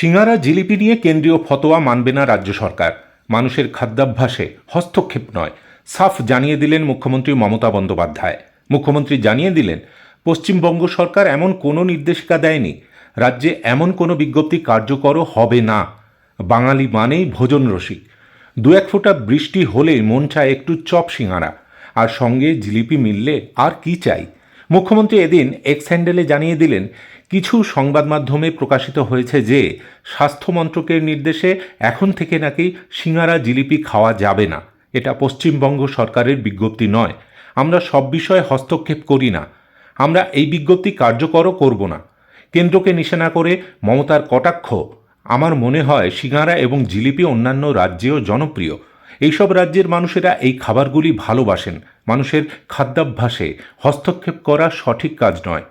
সিঙ্গারা জিলিপি নিয়ে কেন্দ্রীয় ফতোয়া মানবে না রাজ্য সরকার। মানুষের খাদ্যাভ্যাসে হস্তক্ষেপ নয়। সাফ জানিয়ে দিলেন মুখ্যমন্ত্রী মমতা বন্দ্যোপাধ্যায়। মুখ্যমন্ত্রী জানিয়ে দিলেন, পশ্চিমবঙ্গ সরকার এমন কোনো নির্দেশিকা দেয়নি। রাজ্যে এমন কোনো বিজ্ঞপ্তি কার্যকরও হবে না। বাঙালি মানেই ভোজন রসিক। দু এক ফোঁটা বৃষ্টি হলেই মন চায় একটু চপ সিঙারা আর সঙ্গে জিলিপি মিললে আর কি চাই? মুখ্যমন্ত্রী এদিন এক্স হ্যান্ডেলে জানিয়ে দিলেন, কিছু সংবাদ মাধ্যমে প্রকাশিত হয়েছে যে, স্বাস্থ্য মন্ত্রকের নির্দেশে এখন থেকে নাকি সিঙারা জিলিপি খাওয়া যাবে না। এটা পশ্চিমবঙ্গ সরকারের বিজ্ঞপ্তি নয়। আমরা সব বিষয়ে হস্তক্ষেপ করি না। আমরা এই বিজ্ঞপ্তি কার্যকরও করব না। কেন্দ্রকে নিশানা করে মমতার কটাক্ষ। আমার মনে হয় সিঙ্গারা এবং জিলিপি অন্যান্য রাজ্যেও জনপ্রিয়। এইসব রাজ্যের মানুষেরা এই খাবারগুলি ভালোবাসেন। মানুষের খাদ্যাভ্যাসে হস্তক্ষেপ করা সঠিক কাজ নয়।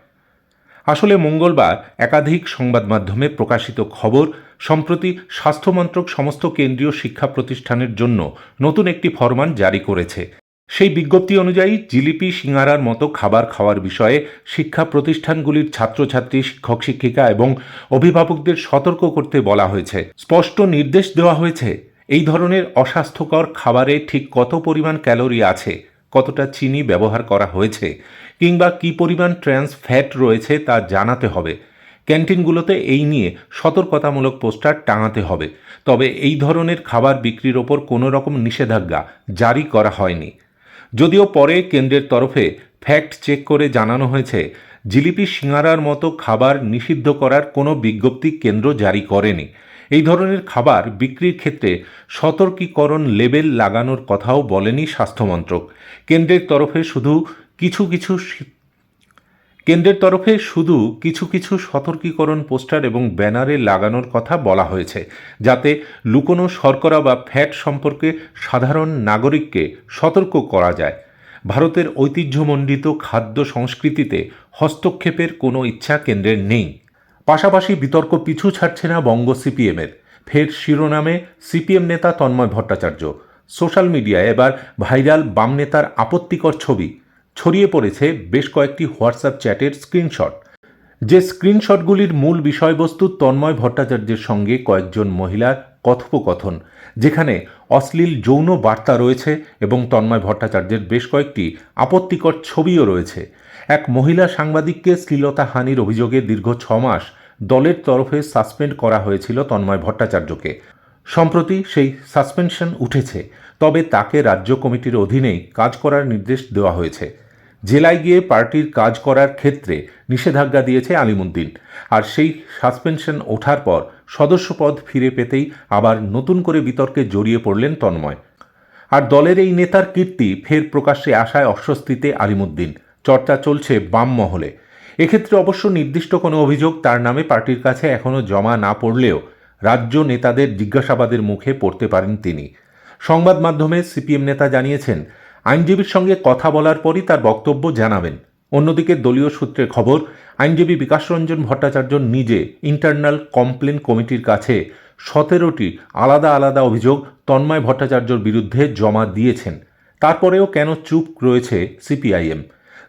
আসলে মঙ্গলবার একাধিক সংবাদ মাধ্যমে প্রকাশিত খবর সম্প্রতি স্বাস্থ্যমন্ত্রক সমস্ত কেন্দ্রীয় শিক্ষা প্রতিষ্ঠানের জন্য নতুন একটি ফরমান জারি করেছে। সেই বিজ্ঞপ্তি অনুযায়ী জিলিপি, সিঙ্গারার মতো খাবার খাওয়ার বিষয়ে শিক্ষা প্রতিষ্ঠানগুলির ছাত্রছাত্রী, শিক্ষক, শিক্ষিকা এবং অভিভাবকদের সতর্ক করতে বলা হয়েছে। স্পষ্ট নির্দেশ দেওয়া হয়েছে, এই ধরনের অস্বাস্থ্যকর খাবারে ঠিক কত পরিমাণ ক্যালোরি আছে কতটা চিনি ব্যবহার করা হয়েছে কিংবা কি পরিমাণ ট্রান্স ফ্যাট রয়েছে তা জানাতে হবে। ক্যান্টিনগুলোতে এই নিয়ে সতর্কতামূলক পোস্টার টাঙাতে হবে। তবে এই ধরনের খাবার বিক্রির ওপর কোনো রকম নিষেধাজ্ঞা জারি করা হয়নি। যদিও পরে কেন্দ্রের তরফে ফ্যাক্ট চেক করে জানানো হয়েছে জিলিপি সিঙ্গারার মতো খাবার নিষিদ্ধ করার কোনো বিজ্ঞপ্তি কেন্দ্র জারি করেনি। এই ধরনের খাবার বিক্রির ক্ষেত্রে সতর্কীকরণ লেবেল লাগানোর কথাও বলেনি স্বাস্থ্যমন্ত্রক। কেন্দ্রের তরফে শুধু কিছু কিছু কেন্দ্রের তরফে শুধু কিছু কিছু সতর্কীকরণ পোস্টার এবং ব্যানারে লাগানোর কথা বলা হয়েছে, যাতে লুকোনো শর্করা বা ফ্যাট সম্পর্কে সাধারণ নাগরিককে সতর্ক করা যায়। ভারতের ঐতিহ্যমণ্ডিত খাদ্য সংস্কৃতিতে হস্তক্ষেপের কোনো ইচ্ছা কেন্দ্রের নেই। পাশাপাশি বিতর্ক পিছু ছাড়ছে না বঙ্গ সিপিএমের। ফের শিরোনামে সিপিএম নেতা তন্ময় ভট্টাচার্য। সোশ্যাল মিডিয়ায় এবার ভাইরাল বাম নেতার আপত্তিকর ছবি। ছড়িয়ে পড়েছে বেশ কয়েকটি হোয়াটসঅ্যাপ চ্যাটের স্ক্রিনশট। যে স্ক্রিনশটগুলির মূল বিষয়বস্তু তন্ময় ভট্টাচার্যের সঙ্গে কয়েকজন মহিলার কথোপকথন, যেখানে অশ্লীল যৌন বার্তা রয়েছে এবং তন্ময় ভট্টাচার্যের বেশ কয়েকটি আপত্তিকর ছবিও রয়েছে। এক মহিলা সাংবাদিককে শ্লীলতাহানির অভিযোগে দীর্ঘ ছ মাস দলের তরফে সাসপেন্ড করা হয়েছিল তন্ময় ভট্টাচার্যকে। সম্প্রতি সেই সাসপেনশন উঠেছে, তবে তাকে রাজ্য কমিটির অধীনেই কাজ করার নির্দেশ দেওয়া হয়েছে। জেলায় গিয়ে পার্টির কাজ করার ক্ষেত্রে নিষেধাজ্ঞা দিয়েছে আলিমুদ্দিন। আর সেই সাসপেনশন ওঠার পর সদস্যপদ ফিরে পেতেই আবার নতুন করে বিতর্কে জড়িয়ে পড়লেন তন্ময়। আর দলের এই নেতার কীর্তি ফের প্রকাশ্যে আসায় অস্বস্তিতে আলিমুদ্দিন। চর্চা চলছে বাম মহলে। এক্ষেত্রে অবশ্য নির্দিষ্ট কোনো অভিযোগ তার নামে পার্টির কাছে এখনও জমা না পড়লেও রাজ্য নেতাদের জিজ্ঞাসাবাদের মুখে পড়তে পারেন তিনি। সংবাদ মাধ্যমে সিপিএম নেতা জানিয়েছেন আইনজীবীর সঙ্গে কথা বলার পরই তার বক্তব্য জানাবেন। অন্যদিকে দলীয় সূত্রে খবর, আইনজীবী বিকাশ রঞ্জন ভট্টাচার্য নিজে ইন্টারনাল কমপ্লেন কমিটির কাছে সতেরোটি আলাদা আলাদা অভিযোগ তন্ময় ভট্টাচার্যর বিরুদ্ধে জমা দিয়েছেন। তারপরেও কেন চুপ রয়েছে সিপিআইএম?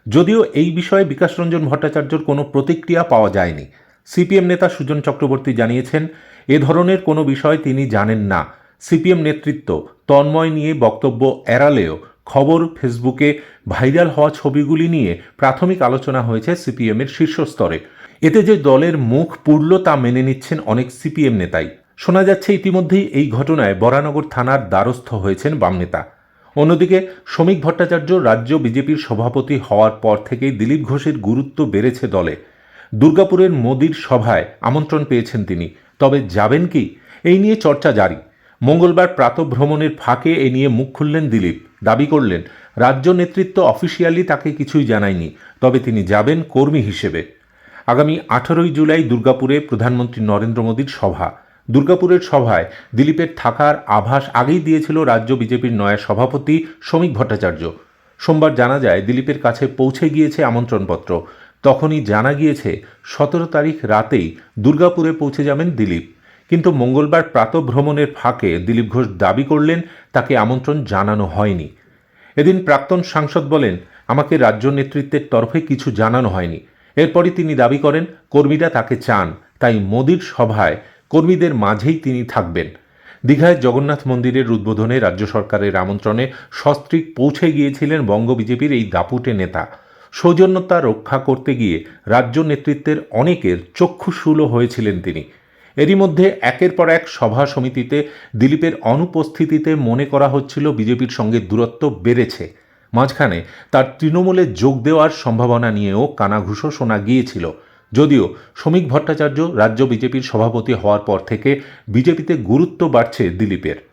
যদিও এই বিষয়ে বিকাশ রঞ্জন ভট্টাচার্যর কোনো প্রতিক্রিয়া পাওয়া যায়নি। সিপিএম নেতা সুজন চক্রবর্তী জানিয়েছেন, এ ধরনের কোনো বিষয় তিনি জানেন না। সিপিএম নেতৃত্ব তন্ময় নিয়ে বক্তব্য এড়ালেও খবর ফেসবুকে ভাইরাল হওয়া ছবিগুলি নিয়ে প্রাথমিক আলোচনা হয়েছে সিপিএমের শীর্ষস্তরে এতে যে দলের মুখ পুড়ল তা মেনে নিচ্ছেন অনেক সিপিএম নেতাই। শোনা যাচ্ছে ইতিমধ্যেই এই ঘটনায় বরানগর থানার দ্বারস্থ হয়েছেন বাম নেতা। অন্যদিকে শ্রমিক ভট্টাচার্য রাজ্য বিজেপির সভাপতি হওয়ার পর থেকেই দিলীপ ঘোষের গুরুত্ব বেড়েছে দলে। দুর্গাপুরের মোদির সভায় আমন্ত্রণ পেয়েছেন তিনি। তবে যাবেন কি? এই নিয়ে চর্চা জারি। মঙ্গলবার প্রাতভ্রমণের ফাঁকে এ নিয়ে মুখ খুললেন দিলীপ। দাবি করলেন, রাজ্য নেতৃত্ব অফিসিয়ালি তাকে কিছুই জানায়নি, তবে তিনি যাবেন কর্মী হিসেবে। আগামী আঠারোই জুলাই দুর্গাপুরে প্রধানমন্ত্রী নরেন্দ্র মোদীর সভা। দুর্গাপুরের সভায় দিলীপের থাকার আভাস আগেই দিয়েছিল রাজ্য বিজেপির নয়া সভাপতি শ্রমিক ভট্টাচার্য। সোমবার জানা যায়, দিলীপের কাছে পৌঁছে গিয়েছে আমন্ত্রণপত্র। তখনই জানা গিয়েছে, সতেরো তারিখ রাতেই দুর্গাপুরে পৌঁছে যাবেন দিলীপ। কিন্তু মঙ্গলবার প্রাতভ্রমণের ফাঁকে দিলীপ ঘোষ দাবি করলেন, তাকে আমন্ত্রণ জানানো হয়নি। এদিন প্রাক্তন সাংসদ বলেন, আমাকে রাজ্য নেতৃত্বের তরফে কিছু জানানো হয়নি। এরপরই তিনি দাবি করেন, কর্মীরা তাকে চান, তাই মোদির সভায় কর্মীদের মাঝেই তিনি থাকবেন। দীঘায় জগন্নাথ মন্দিরের উদ্বোধনে রাজ্য সরকারের আমন্ত্রণে সস্ত্রীক পৌঁছে গিয়েছিলেন বঙ্গ বিজেপির এই দাপুটে নেতা। সৌজন্যতা রক্ষা করতে গিয়ে রাজ্য নেতৃত্বের অনেকের চক্ষুশূলও হয়েছিলেন তিনি। এরই মধ্যে একের পর এক সভা সমিতিতে দিলীপের অনুপস্থিতিতে মনে করা হচ্ছিল বিজেপির সঙ্গে দূরত্ব বেড়েছে। মাঝখানে তার তৃণমূলে যোগ দেওয়ার সম্ভাবনা নিয়েও কানাঘুষো শোনা গিয়েছিল। যদিও শ্রমিক ভট্টাচার্য রাজ্য বিজেপির সভাপতি হওয়ার পর থেকে বিজেপিতে গুরুত্ব বাড়ছে দিলীপের।